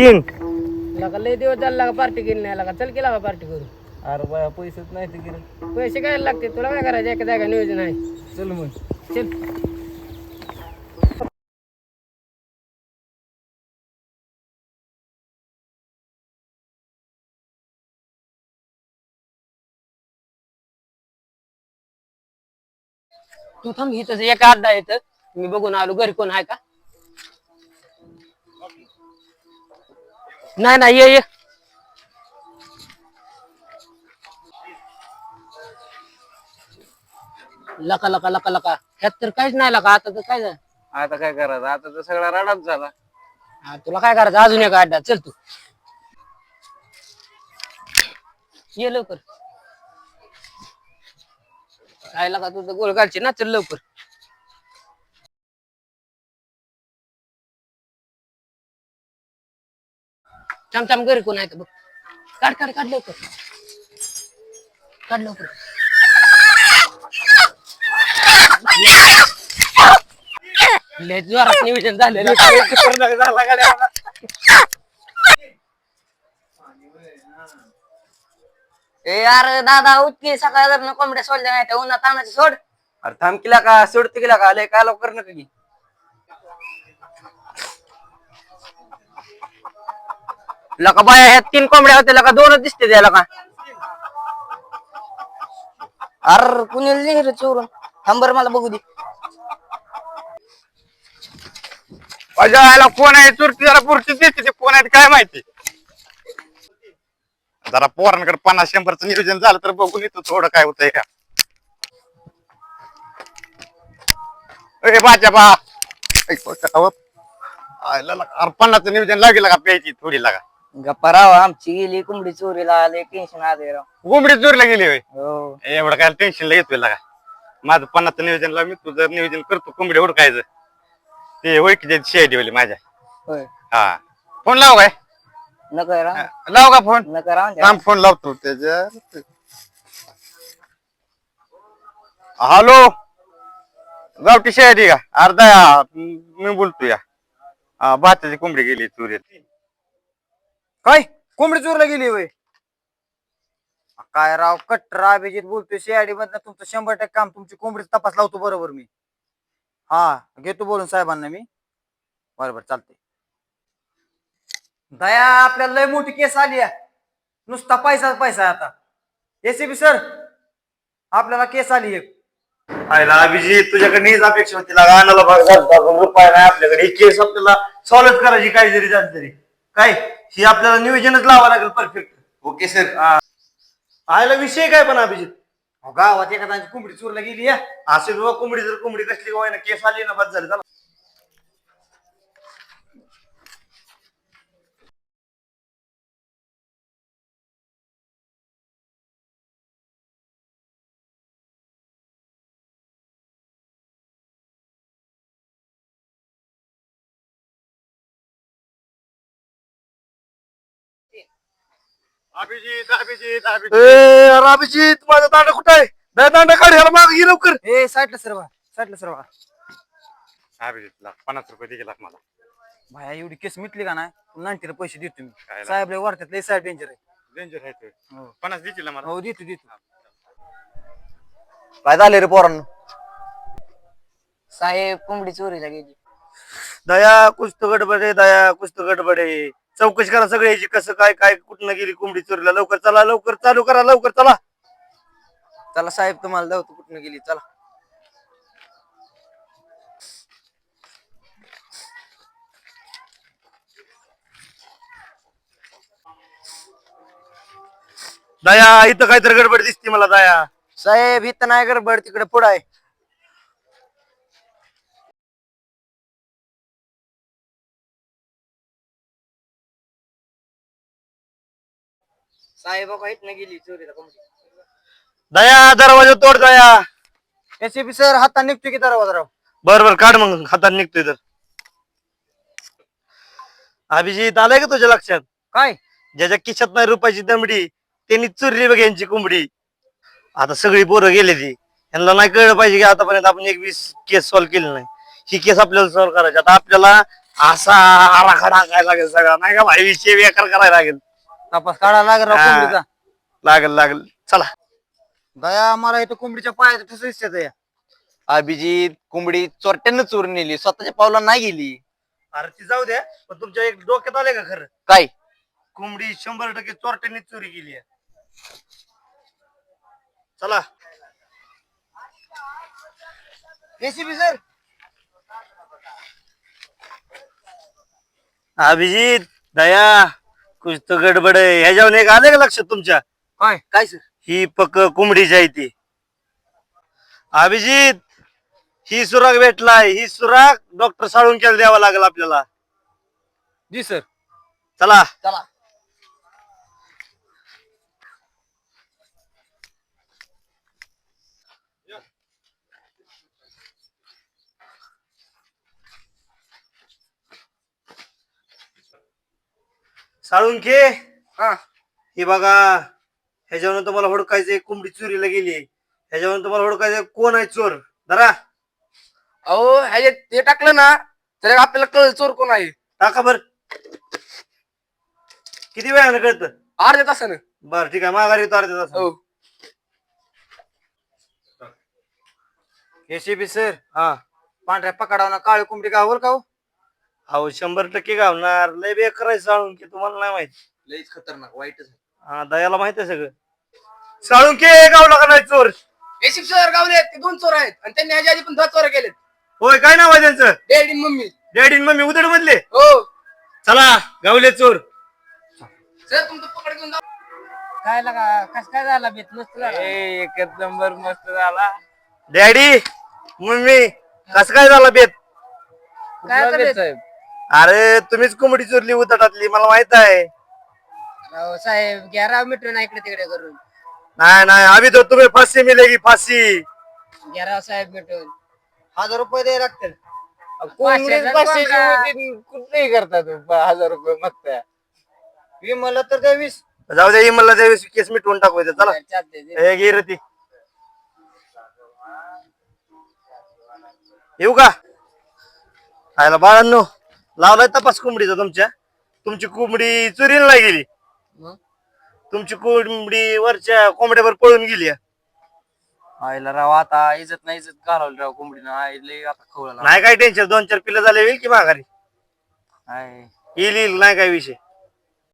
तीन लगा लय दिवस झाला का पार्टी केली नाही लगा चल केला का पार्टी करू. अरे बाया पैसेच नाही ते गेले पैसे काय लागते? तुला काय करायचं? एका जागा नियोजन आहे. चल मग. चल. तू थांब इथं एक अड्डा येत मी बघून आलो घरी कोण आहे का? नाही नाही ये ये. लका लका लका लका. ह्यात तर काहीच नाही लका आता तर काय झालं? आता काय करायचं? आता तर सगळा रडाच झाला. हा, तुला काय करायचं? अजून एक अड्डा. चल तू. ये लवकर. काय लका तुझं गोळ घालची ना? चल लवकर. चमचम घरी कोण आहे का बघ? काढ काढ काढ लवकर. काढ लवकर. लय जोरात नियोजन झालेलं झाला गाड्या ए यार दादा उठकी सकाळ जर कोंबड्या सोडल्या नाही त्या उन्हात तानाचे सोड. अरे थांब केला का सोडते केला का आले काय लवकर नका की लका बाया ह्यात तीन कोंबड्या होत्या लका दोनच दिसते त्या लका अर कुणी लिहिलं चोरून? थांबर मला बघू दे. आयला कोण आहे? चुरती जरा पुरती देते ते. कोण आहे ते काय माहिती? जरा पोरांकडे पन्नास शंभरचं नियोजन झालं तर बघून येतो थोडं काय होतंय का. ए बाच्या बा. पन्नासचं नियोजन लागेल का प्यायची थोडी लागा गप्पा राव आमची गेली कोंबडी चोरीला आले टेन्शन आले राव. कोंबडी चोरीला गेली होय? हो. एवढं काय टेन्शन घेतोय लागा. माझं पन्नासचं नियोजन लाव मी तुझं नियोजन करतो कोंबडी हुडकायचं. ते ओळखीचे शेडीवाली माझ्या. होय. हा. फोन लाव काय? नका राव. लाव का फोन? नका राव थांब फोन लावतो त्याच्या हॅलो? गावठी शहरी का? अर्धा मी बोलतो या हा, भाताची कोंबडी गेली चोरीत काय? कोंबडी चोरला गेली वय काय राव कट्रा अभिजित बोलतोय सीआयडी मधनं तुमचं शंभर टक्के काम तुमची कोंबडी तपास लावतो बरोबर मी. हा घेतो बोलून साहेबांना मी. बरोबर चालते दया आपल्याला लय मोठी केस आली आहे. नुसता पैसा पैसा आहे आता. एसीबी सर आपल्याला केस आली एक. आयला अभिजित तुझ्याकडे हीच अपेक्षा होती लागा भाग झाला पण रुपये नाही आपल्याकडे. ही केस आपल्याला सॉल्व्ह करायची काही जरी झाली तरी काय? ही आपल्याला नियोजनच लावा लागेल परफेक्ट ओके सर आयला विषय काय पण अभिजित? अहो, गावात एखाद्याची कोंबडी चोरला गेली या. असे बाबा कोंबडी जर कोंबडी कसली काय ना केस आली ना बस झाली चला. अभिजित अभिजित अभिजित. अभिजित माझा दांडा कुठं आहे? दांडा काढ ह्याला माग ये लवकर. ए साईडला सरवा साईडला सरवा अभिजितला पन्नास रुपये दिले लाख मला. भाया एवढी केस मिटली का नाही? नाईन्टीला पैसे देतो मी. काय साहेब लय वाढतात लय साहेब डेंजर आहे. डेंजर आहे ते. हो. पन्नास देतील ना मला? हो देतो देतो. काय झाले रे पोरांनो? साहेब कोंबडी चोरीला गेली. दया कुछ तो गडबड आहे दया कुछ तो गडबड आहे. चौकशी करा सगळ्याची कसं काय काय कुठनं गेली कोंबडी चोरीला? लवकर चला लवकर चालू करा लवकर चला. चला साहेब तुम्हाला जाऊ कुठनं गेली चला. दया इथं काहीतरी गडबड दिसते मला दया. साहेब इथं नाही गडबड तिकडे पुढं आहे. साहेब गेली चोरीला कोंबडी दया दरवाजा तोड दया. एसीपी सर हातात निघतो की दरवाजा राव बर बर काढ मग हातात निघतोय तर. अभिजित आलाय का तुझ्या लक्षात? काय? ज्याच्या खिशात नाही रुपयाची दमडी त्यांनी चुरली बघ यांची कोंबडी. आता सगळी पोरं गेली ती. यांना नाही कळलं पाहिजे की आतापर्यंत आपण एक वीस केस सॉल्व्ह केली नाही. ही केस आपल्याला सॉल्व्ह करायची. आता आपल्याला असा आराखडा आखायला लागेल सगळा. नाही का भाई विषय बेकार करायला लागेल. तपास काढायला लागेल राव हा. कोंबडीचा. लागेल लागेल. चला. दया मला इथं कोंबडीच्या पायात कसं दिसत या अभिजित कोंबडी चोरट्यानं चोरून नेली. स्वतःच्या पावला नाही गेली. अरे ती जाऊ द्या पण तुमच्या एक डोक्यात आले का खरं? काय? कोंबडी शंभर टक्के चोरट्यांनी चोरी केली आहे. चला. ACB sir Abhijit Daya. कुछ तो गडबड आहे. ह्याच्यावर एक आले का लक्षात तुमच्या? काय? काय सर? ही पक कोंबडीची आहे ती. अभिजित ही सुराग भेटलाय. ही सुराग डॉक्टर साळुंक्याला द्यावा लागेल आपल्याला. जी सर. चला. चला. साळुंखे हा. ही बघा ह्याच्यावरून तुम्हाला हुडकायचंय कोंबडी चोरीला गेली. ह्याच्यावरून तुम्हाला हुडकायचंय कोण आहे चोर? धरा. अहो ह्याच्यात हे टाकलं ना तर आपल्याला कळ चोर कोण आहे. टाका बर. किती वेळानं कळतं? अर्ध्या तासानं. बर ठीक आहे. माघारी येतो अर्ध्या तासात. हो. एसीबी सर हा. पांढऱ्या पकडावना काळी कोंबडी गावल का हो? अहो शंभर टक्के घालणार. लय बेकार आहे साळुंके तुम्हाला नाही माहीत. लईच खतरनाक वाईटच हा दयाला माहीत आहे सगळं. साळुंके गावला का नाही चोर? एसिप सर गावले ते दोन चोर आहेत. आणि त्यांनी ह्याच्या आधी पण दहा चोर केलेत. होय काय नाव आहे त्यांचं? Daddy mummy. डॅडी मम्मी उदड मधले? हो. चला गावले चोर. सर तुमचं पकड घेऊन जा. काय लागा कस काय झाला बेत? मस्त झाला. एकच नंबर मस्त झाला. डॅडी मम्मी कस काय झाला बेत? काय करत अरे तुम्हीच कोंबडी चोरली उतटातली मला माहीत आहे. राव साहेब घ्या राव मिटून इकडे तिकडे करून. नाही नाही अभी तो तुम्ही फाशी मिलेगी फाशी. घ्या राव साहेब मिटून. हजार रुपये द्यायला लागतील. पाचशेचा कोंबडा. कुठेही करता तू हजार रुपये मस्त विमला तर द्यावीस. जाऊ दे मला त्यावेळेस केस मिटवून टाकू इथं. चला. चालतंय. हे घे रे ती. येऊ का? आयला बाळांनो. लावलाय तपास कोंबडीचा तुमच्या. तुमची कोंबडी चोरीला नाही गेली. मग? तुमची कोंबडी वरच्या कोंबड्यावर पळून गेली. आईला राव आता इज्जत नाही इज्जत घालवली राव कोंबडीनं. आई लय आता खवळला नाही काय टेन्शन दोन चार पिलं झाले येईल की माघारी? येईल येईल नाही काय विषय.